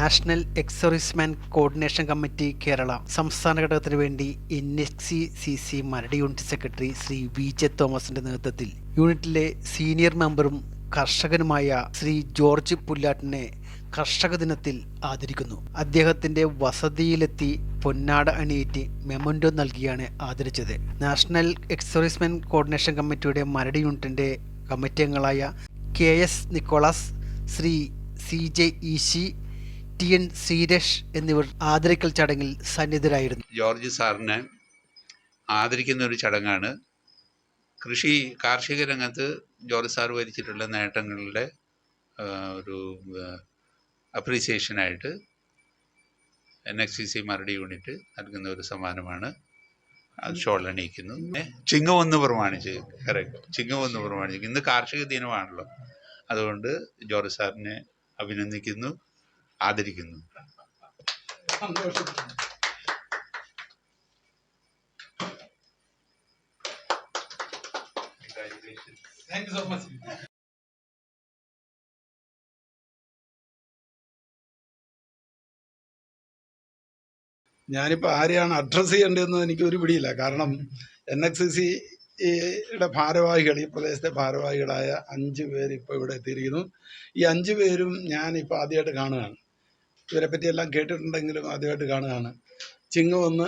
National ex servicemen coordination committee Kerala സംസ്ഥാന ഘടകത്തിന് വേണ്ടി N S C C C Maradu unit secretary Shri V J തോമസിന്റെ നേതൃത്വത്തിൽ. യൂണിറ്റിലെ സീനിയർ മെമ്പറും കർഷകനുമായ ശ്രീ ജോർജ് പുല്ലാട്ടിനെ കർഷക ദിനത്തിൽ ആദരിക്കുന്നു. അദ്ദേഹത്തിന്റെ വസതിയിലെത്തി പൊന്നാട അണിയേറ്റ് മെമന്റോ നൽകിയാണ് ആദരിച്ചത്. നാഷണൽ എക്സോറിസ്മെൻ കോർഡിനേഷൻ കമ്മിറ്റിയുടെ മരട് യൂണിറ്റിന്റെ കമ്മിറ്റി അംഗങ്ങളായ K S Nicholas Shri C J ഈശി ടി എൻ സീരേഷ് എന്നിവർ ആദരിക്കൽ ചടങ്ങിൽ സന്നിധരായിരുന്നു. ജോർജ് സാറിനെ ആദരിക്കുന്ന ഒരു ചടങ്ങാണ്. കൃഷി കാർഷിക രംഗത്ത് ജോർജ് സാർ വരിച്ചിട്ടുള്ള നേട്ടങ്ങളുടെ ഒരു അപ്രീസിയേഷനായിട്ട് എൻ എക്സ് സി സി മരടി യൂണിറ്റ് നൽകുന്ന ഒരു സമ്മാനമാണ്. അത് ഷോൾ അണിയിക്കുന്നു. ഏ, ചിങ്ങം ഒന്ന് പ്രമാണിച്ച് കറക്റ്റ് ചിങ്ങമൊന്ന് പ്രമാണിച്ച്. ഇന്ന് കാർഷിക ദിനമാണല്ലോ. അതുകൊണ്ട് ജോർജ് സാറിനെ അഭിനന്ദിക്കുന്നു. ആദരിക്കുന്നു. ഞാനിപ്പോൾ ആരെയാണ് അഡ്രസ് ചെയ്യേണ്ടതെന്ന് എനിക്ക് ഒരു പിടിയില്ല. കാരണം എൻ എക്സ് സി സിയുടെ ഭാരവാഹികൾ ഈ പ്രദേശത്തെ ഭാരവാഹികളായ അഞ്ച് പേര് ഇപ്പോൾ ഇവിടെ എത്തിയിരിക്കുന്നു. ഈ അഞ്ച് പേരും ഞാൻ ഞാനിപ്പോൾ ആദ്യമായിട്ട് കാണുകയാണ്. ഇവരെ പറ്റിയെല്ലാം കേട്ടിട്ടുണ്ടെങ്കിലും ആദ്യമായിട്ട് കാണുകയാണ്. ചിങ്ങമൊന്ന്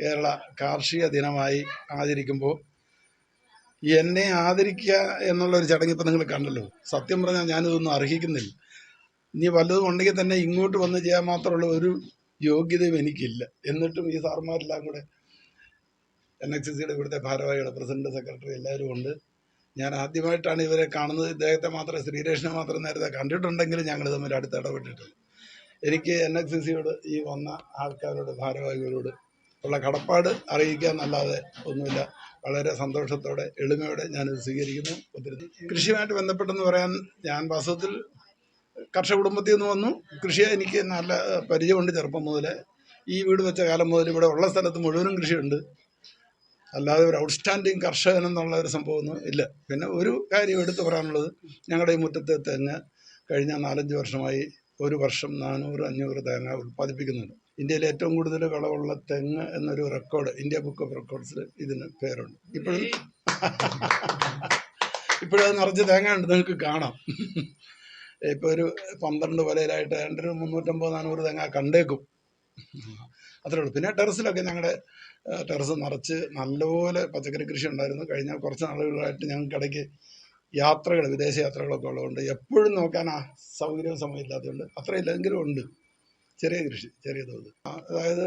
കേരള കാർഷിക ദിനമായി ആചരിക്കുമ്പോൾ എന്നെ ആദരിക്കുക എന്നുള്ളൊരു ചടങ്ങ് ഇപ്പം നിങ്ങൾ കണ്ടല്ലോ. സത്യം പറഞ്ഞാൽ ഞാനിതൊന്നും അർഹിക്കുന്നില്ല. ഇനി വല്ലതും ഉണ്ടെങ്കിൽ തന്നെ ഇങ്ങോട്ട് വന്ന് ചെയ്യാൻ മാത്രമുള്ള ഒരു യോഗ്യതയും എനിക്കില്ല. എന്നിട്ടും ഈ സാർമാരെല്ലാം കൂടെ എൻ എക്സ് സിയുടെ ഇവിടുത്തെ ഭാരവാഹികൾ പ്രസിഡന്റ് സെക്രട്ടറി എല്ലാവരും ഉണ്ട്. ഞാൻ ആദ്യമായിട്ടാണ് ഇവരെ കാണുന്നത്. ഇദ്ദേഹത്തെ മാത്രം ശ്രീരേഷനെ മാത്രം നേരത്തെ കണ്ടിട്ടുണ്ടെങ്കിലും ഞങ്ങൾ തമ്മിൽ അടുത്ത് ഇടപെട്ടിട്ടുണ്ട് എനിക്ക് എൻ എക്സ് സിയോട് ഈ വന്ന ആൾക്കാരോട് ഭാരവാഹികളോട് ഉള്ള കടപ്പാട് അറിയിക്കുക എന്നല്ലാതെ ഒന്നുമില്ല. വളരെ സന്തോഷത്തോടെ എളിമയോടെ ഞാനിത് സ്വീകരിക്കുന്നു. ഒത്തിരി കൃഷിയുമായിട്ട് ബന്ധപ്പെട്ടെന്ന് പറയാൻ ഞാൻ വാസ്തവത്തിൽ കർഷക കുടുംബത്തിൽ നിന്ന് വന്നു. കൃഷി എനിക്ക് നല്ല പരിചയമുണ്ട് ചെറുപ്പം മുതലേ. ഈ വീട് വെച്ച കാലം മുതൽ ഇവിടെ ഉള്ള സ്ഥലത്ത് മുഴുവനും കൃഷിയുണ്ട്. അല്ലാതെ ഒരു ഔട്ട്സ്റ്റാൻഡിങ് കർഷകൻ എന്നുള്ള ഒരു സംഭവമൊന്നും ഇല്ല. പിന്നെ ഒരു കാര്യം എടുത്തു പറയാനുള്ളത് ഞങ്ങളുടെ ഈ മുറ്റത്തെ തന്നെ കഴിഞ്ഞ നാലഞ്ച് വർഷമായി ഒരു വർഷം നാനൂറ് അഞ്ഞൂറ് തേങ്ങ ഉൽപ്പാദിപ്പിക്കുന്നുണ്ട്. ഇന്ത്യയിൽ ഏറ്റവും കൂടുതൽ വിളവുള്ള തെങ്ങ് എന്നൊരു റെക്കോർഡ് ഇന്ത്യ ബുക്ക് ഓഫ് റെക്കോർഡ്സിൽ ഇതിന് പേരുണ്ട്. ഇപ്പോഴും ഇപ്പോഴും അത് നിറച്ച് തേങ്ങ ഉണ്ട് നിങ്ങൾക്ക് കാണാം. ഇപ്പോൾ ഒരു പന്ത്രണ്ട് വലയിലായിട്ട് ഏതാണ്ട് ഒരു മുന്നൂറ്റമ്പത് നാനൂറ് തേങ്ങ കണ്ടേക്കും. അത്രേ ഉള്ളൂ. പിന്നെ ടെറസിലൊക്കെ ഞങ്ങളുടെ ടെറസ് നിറച്ച് നല്ലപോലെ പച്ചക്കറി കൃഷി ഉണ്ടായിരുന്നു. കഴിഞ്ഞ കുറച്ച് നാളുകളായിട്ട് ഞങ്ങൾക്ക് ഇടയ്ക്ക് യാത്രകൾ വിദേശ യാത്രകളൊക്കെ ഉള്ളതുകൊണ്ട് എപ്പോഴും നോക്കാൻ ആ സൗകര്യവും സമയമില്ലാത്തതുകൊണ്ട് അത്രയില്ലെങ്കിലും ഉണ്ട്. ചെറിയ കൃഷി ചെറിയ തോത്. അതായത്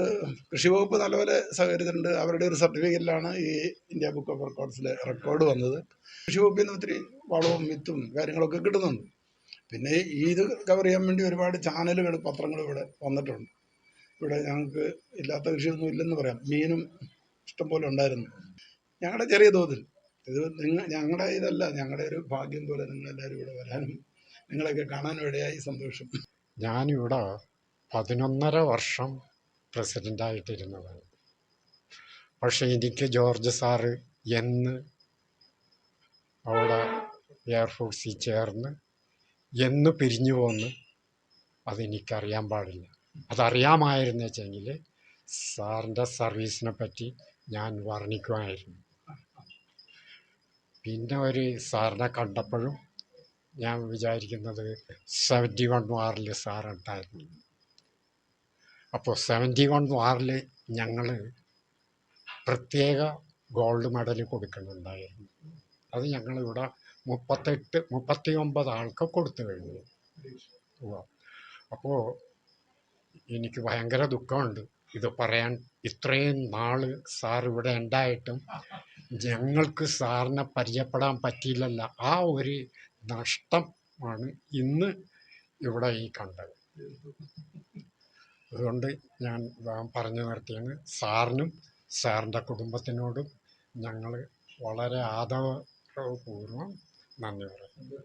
കൃഷി വകുപ്പ് നല്ലപോലെ സഹകരിച്ചിട്ടുണ്ട്. അവരുടെ ഒരു സർട്ടിഫിക്കറ്റിലാണ് ഈ ഇന്ത്യ ബുക്ക് ഓഫ് റെക്കോർഡ്സിലെ റെക്കോർഡ് വന്നത്. കൃഷി വകുപ്പിൽ നിന്ന് ഒത്തിരി വളവും വിത്തും കാര്യങ്ങളൊക്കെ കിട്ടുന്നുണ്ട്. പിന്നെ ഇത് കവർ ചെയ്യാൻ വേണ്ടി ഒരുപാട് ചാനലുകൾ പത്രങ്ങൾ ഇവിടെ വന്നിട്ടുണ്ട്. ഇവിടെ ഞങ്ങൾക്ക് ഇല്ലാത്ത കൃഷിയൊന്നും ഇല്ലെന്ന് പറയാം. മീനും ഇഷ്ടംപോലെ ഉണ്ടായിരുന്നു. ഞങ്ങളുടെ ചെറിയ തോതിൽ ഇത് നിങ്ങൾ ഞങ്ങളുടെ ഇതല്ല ഞങ്ങളുടെ ഒരു ഭാഗ്യം പോലെ നിങ്ങൾ എല്ലാവരും ഇവിടെ വരാനും നിങ്ങളെയൊക്കെ കാണാനും ഇടയായി സന്തോഷം. ഞാനിവിടെ പതിനൊന്നര വർഷം പ്രസിഡന്റായിട്ടിരുന്നതാണ് പക്ഷെ എനിക്ക് ജോർജ് സാറ് എന്ന് അവിടെ എയർഫോഴ്സിൽ ചേർന്ന് എന്ന് പിരിഞ്ഞു പോന്ന് അതെനിക്കറിയാൻ പാടില്ല. അതറിയാമായിരുന്നെച്ചെങ്കിൽ സാറിന്റെ സർവീസിനെ പറ്റി ഞാൻ വർണിക്കുമായിരുന്നു. പിന്നെ ഒരു സാറിനെ കണ്ടപ്പോഴും ഞാൻ വിചാരിക്കുന്നത് സെവന്റി വൺ വാറിൽ സാറുണ്ടായിരുന്നു. അപ്പോൾ സെവന്റി വൺ വാറിൽ ഞങ്ങൾ പ്രത്യേക ഗോൾഡ് മെഡൽ കൊടുക്കുന്നുണ്ടായിരുന്നു. അത് ഞങ്ങളിവിടെ മുപ്പത്തെട്ട് മുപ്പത്തി ഒമ്പത് ആൾക്ക് കൊടുത്തു കഴിഞ്ഞു. അപ്പോൾ എനിക്ക് ഭയങ്കര ദുഃഖമുണ്ട്. ഇത് പറയാൻ ഇത്രയും നാൾ സാർ ഇവിടെ ഉണ്ടായിട്ടും ഞങ്ങൾക്ക് സാറിനെ പരിചയപ്പെടാൻ പറ്റിയില്ലല്ല. ആ ഒരു നഷ്ടം ആണ് ഇന്ന് ഇവിടെ ഈ കണ്ടത്. അതുകൊണ്ട് ഞാൻ പറഞ്ഞു നിർത്തിയാണ് സാറിനും സാറിന്റെ കുടുംബത്തിനോടും ഞങ്ങൾ വളരെ ആദരപൂർവം നന്ദി പറയുന്നു.